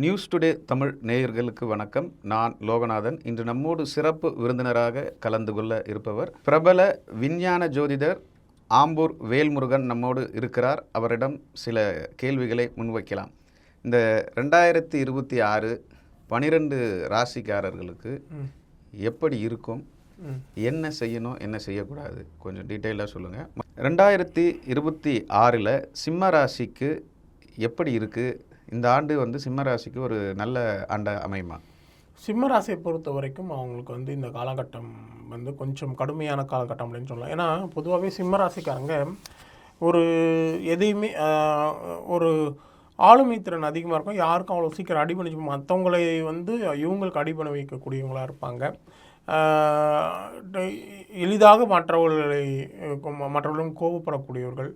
News today Tamil நேயர்களுக்கு வணக்கம். நான் லோகநாதன். இன்று நம்மோடு சிறப்பு விருந்தினராக கலந்து கொள்ள இருப்பவர் பிரபல விஞ்ஞான ஜோதிடர் ஆம்பூர் வேல்முருகன் நம்மோடு இருக்கிறார். அவரிடம் சில கேள்விகளை முன்வைக்கலாம். இந்த ரெண்டாயிரத்தி இருபத்தி ஆறு பனிரெண்டு ராசிக்காரர்களுக்கு எப்படி இருக்கும்? என்ன செய்யணும்? என்ன செய்யக்கூடாது? கொஞ்சம் டீட்டெயிலாக சொல்லுங்கள் ரெண்டாயிரத்தி இருபத்தி ஆறில் சிம்ம ராசிக்கு எப்படி இருக்குது இந்த ஆண்டு வந்து சிம்மராசிக்கு ஒரு நல்ல ஆண்டை அமையுமா? சிம்மராசியை பொறுத்த வரைக்கும் அவங்களுக்கு வந்து இந்த காலகட்டம் வந்து கொஞ்சம் கடுமையான காலகட்டம் அப்படின்னு சொல்லலாம். ஏன்னா பொதுவாகவே சிம்மராசிக்காரங்க ஒரு எதையுமே ஒரு ஆளுமை திறன் அதிகமாக இருக்கும். யாருக்கும் அவ்வளோ சீக்கிரம் அடிபணிச்சு மற்றவங்களை வந்து இவங்களுக்கு அடிபணி வைக்கக்கூடியவங்களாக இருப்பாங்க. எளிதாக மற்றவர்களை மற்றவர்களும் கோபப்படக்கூடியவர்கள்.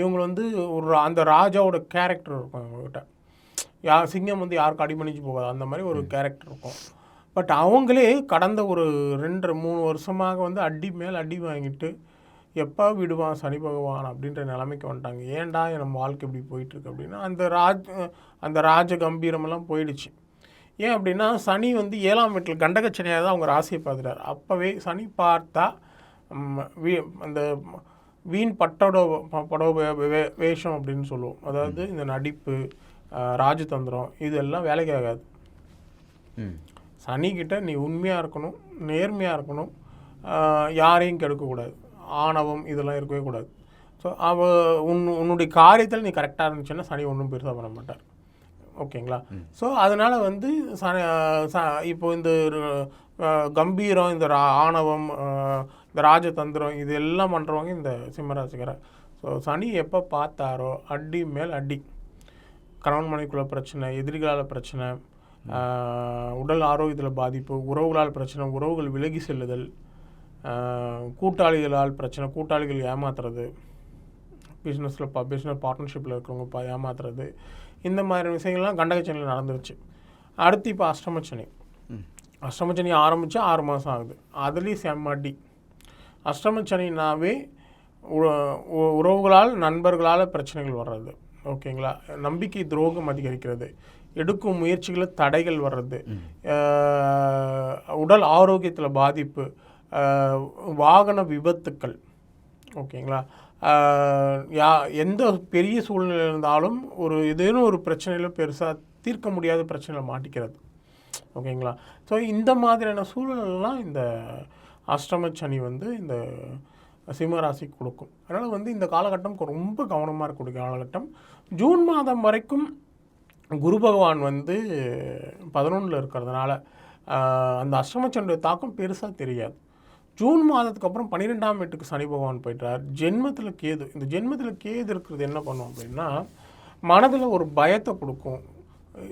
இவங்க வந்து ஒரு அந்த ராஜாவோட கேரக்டர் இருக்கும் இவங்ககிட்ட யா சிங்கம் வந்து யாருக்கும் அடிமணிஞ்சு போகாது. அந்த மாதிரி ஒரு கேரக்டர் இருக்கும். பட் அவங்களே கடந்த ஒரு ரெண்டு மூணு வருஷமாக வந்து அடி மேல் அடி வாங்கிட்டு எப்போ விடுவான் சனி பகவான் அப்படின்ற நிலைமைக்கு வந்துட்டாங்க. ஏன்டா நம்ம வாழ்க்கை இப்படி போயிட்டுருக்கு அப்படின்னா அந்த ராஜ் அந்த ராஜ கம்பீரமெல்லாம் போயிடுச்சு. ஏன் அப்படின்னா சனி வந்து ஏழாம் வீட்டில் கண்டகச்சனையாக தான் அவங்க ராசியை பார்த்துட்டார் அப்போவே சனி பார்த்தா வீ- அந்த வீண் பட்டோட ப- படோ வே- வே- வேஷம் அப்படின்னு சொல்லுவோம். அதாவது இந்த நடிப்பு ராஜதந்திரம் இதெல்லாம் வேலைக்கு ஆகாது. சனிக்கிட்ட நீ உண்மையாக இருக்கணும் நேர்மையாக இருக்கணும் யாரையும் கெடுக்கக்கூடாது ஆணவம் இதெல்லாம் இருக்கவே கூடாது. ஸோ அவ உன் உன்னுடைய காரியத்தில் நீ கரெக்டாக இருந்துச்சுன்னா சனி ஒன்றும் பெருசாக பண்ண மாட்டார். ஓகேங்களா? ஸோ அதனால் வந்து ச ச இப்போ இந்த கம்பீரம் இந்த ரா- ஆணவம் இந்த ராஜதந்திரம் இது எல்லாம் பண்ணுறவங்க இந்த சிம்மராசிக்காரர். ஸோ சனி எப்போ பார்த்தாரோ அடி மேல் அடி. கணவன் மனைக்குள்ள பிரச்சனை எதிரிகளால் பிரச்சனை உடல் ஆரோக்கியத்தில் பாதிப்பு உறவுகளால் பிரச்சனை உறவுகள் விலகி செல்லுதல் கூட்டாளிகளால் பிரச்சனை கூட்டாளிகள் ஏமாத்துறது பிஸ்னஸில் பா பிஸ்னஸ் பார்ட்னர்ஷிப்பில் இருக்கிறவங்க பா ஏமாத்துறது இந்த மாதிரி விஷயங்கள்லாம் கண்டகச்சனியில் நடந்துருச்சு. அடுத்து இப்போ அஷ்டமச்சனி அஷ்டமச்சனி ஆரம்பித்து ஆறு மாதம் ஆகுது. அதுலேயும் செம்மடி அஷ்டமச்சனினாவே உறவுகளால் நண்பர்களால் பிரச்சனைகள் வர்றது. ஓகேங்களா? நம்பிக்கை துரோகம் அதிகரிக்கிறது. எடுக்கும் முயற்சிகளில் தடைகள் வர்றது. உடல் ஆரோக்கியத்தில் பாதிப்பு வாகன விபத்துக்கள். ஓகேங்களா? யா எந்த பெரிய சூழ்நிலை இருந்தாலும் ஒரு ஏதேனும் ஒரு பிரச்சனையில் பெருசாக தீர்க்க முடியாத பிரச்சனையில் மாட்டிக்கிறது. ஓகேங்களா? ஸோ இந்த மாதிரியான சூழலெல்லாம் இந்த அஷ்டம சனி வந்து இந்த சிம்ம ராசிக்கு கொடுக்கும். அதனால் வந்து இந்த காலகட்டம் ரொம்ப கவனமாக இருக்கக்கூடிய காலகட்டம். ஜூன் மாதம் வரைக்கும் குரு பகவான் வந்து பதினொன்றில் இருக்கிறதுனால அந்த அஷ்டமச்சனுடைய தாக்கம் பெருசாக தெரியாது. ஜூன் மாதத்துக்கு அப்புறம் பன்னிரெண்டாம் வீட்டுக்கு சனி பகவான் போயிட்டார். ஜென்மத்தில் கேது. இந்த ஜென்மத்தில் கேது இருக்கிறது என்ன பண்ணும் அப்படின்னா மனதில் ஒரு பயத்தை கொடுக்கும்.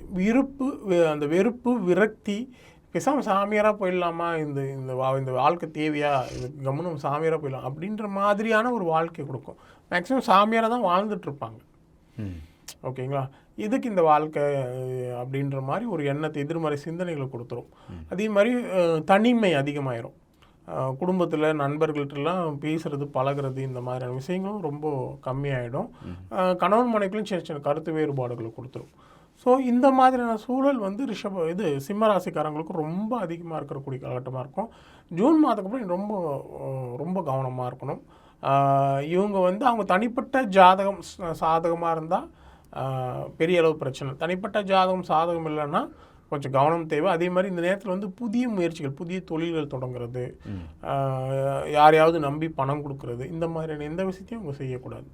விருப்பு வெ- அந்த வெறுப்பு விரக்தி பேசாமல் சாமியாராக போயிடலாமா? இந்த இந்த வா இந்த வாழ்க்கை தேவையா? இது கவனம் சாமியாராக போயிடலாம். அப்படின்ற மாதிரியான ஒரு வாழ்க்கை கொடுக்கும். மேக்ஸிமம் சாமியாராக தான் வாழ்ந்துட்டு இருப்பாங்க. ம். ஓகேங்களா? இதுக்கு இந்த வாழ்க்கை அப்படின்ற மாதிரி ஒரு எண்ணத்தை எதிர்மறை சிந்தனைகளை கொடுத்துரும். அதே மாதிரி தனிமை அதிகமாயிரும். குடும்பத்தில் நண்பர்கள்ட்டெல்லாம் பேசுறது பழகுறது இந்த மாதிரியான விஷயங்களும் ரொம்ப கம்மியாயிடும். கணவன் மனைக்குள்ளும் சின்ன சின்ன கருத்து வேறுபாடுகளை கொடுத்துரும். ஸோ இந்த மாதிரியான சூழல் வந்து ரிஷப இது சிம்ம ராசிக்காரங்களுக்கு ரொம்ப அதிகமாக இருக்கக்கூடிய காலகட்டமாக இருக்கும். ஜூன் மாதத்துக்கு அப்புறம் ரொம்ப ரொம்ப கவனமாக இருக்கணும். இவங்க வந்து அவங்க தனிப்பட்ட ஜாதகம் சாதகமாக இருந்தால் பெரிய அளவு பிரச்சனை. தனிப்பட்ட ஜாதகம் சாதகம் இல்லைன்னா கொஞ்சம் கவனம் தேவை. அதே மாதிரி இந்த நேரத்தில் வந்து புதிய முயற்சிகள் புதிய தொழில்கள் தொடங்குறது யாரையாவது நம்பி பணம் கொடுக்கறது இந்த மாதிரியான எந்த விஷயத்தையும் அவங்க செய்யக்கூடாது.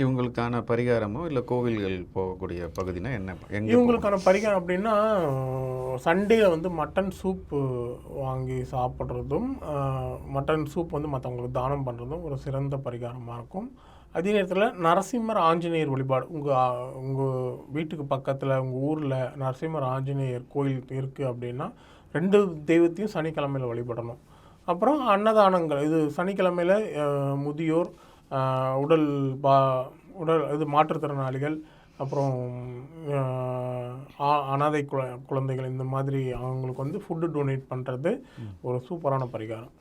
இவங்களுக்கான பரிகாரமோ இல்லை கோவில்கள் போகக்கூடிய பகுதினா என்ன? எங்கே இவங்களுக்கான பரிகாரம் அப்படின்னா சண்டேல வந்து மட்டன் சூப் வாங்கி சாப்பிட்றதும் மட்டன் சூப் வந்து மற்றவங்களுக்கு தானம் பண்ணுறதும் ஒரு சிறந்த பரிகாரமாக இருக்கும். அதே நேரத்தில் நரசிம்மர் ஆஞ்சநேயர் வழிபாடு. உங்கள் உங்கள் வீட்டுக்கு பக்கத்தில் உங்கள் ஊரில் நரசிம்மர் ஆஞ்சநேயர் கோயில் இருக்குது அப்படின்னா ரெண்டு தெய்வத்தையும் சனிக்கிழமையில் வழிபடணும். அப்புறம் அன்னதானங்கள். இது சனிக்கிழமையில் முதியோர் உடல் பா உடல் இது மாற்றுத்திறனாளிகள் அப்புறம் அனாதை குழ குழந்தைகள் இந்த மாதிரி அவங்களுக்கு வந்து ஃபுட்டு டொனேட் பண்ணுறது ஒரு சூப்பரான பரிகாரம்.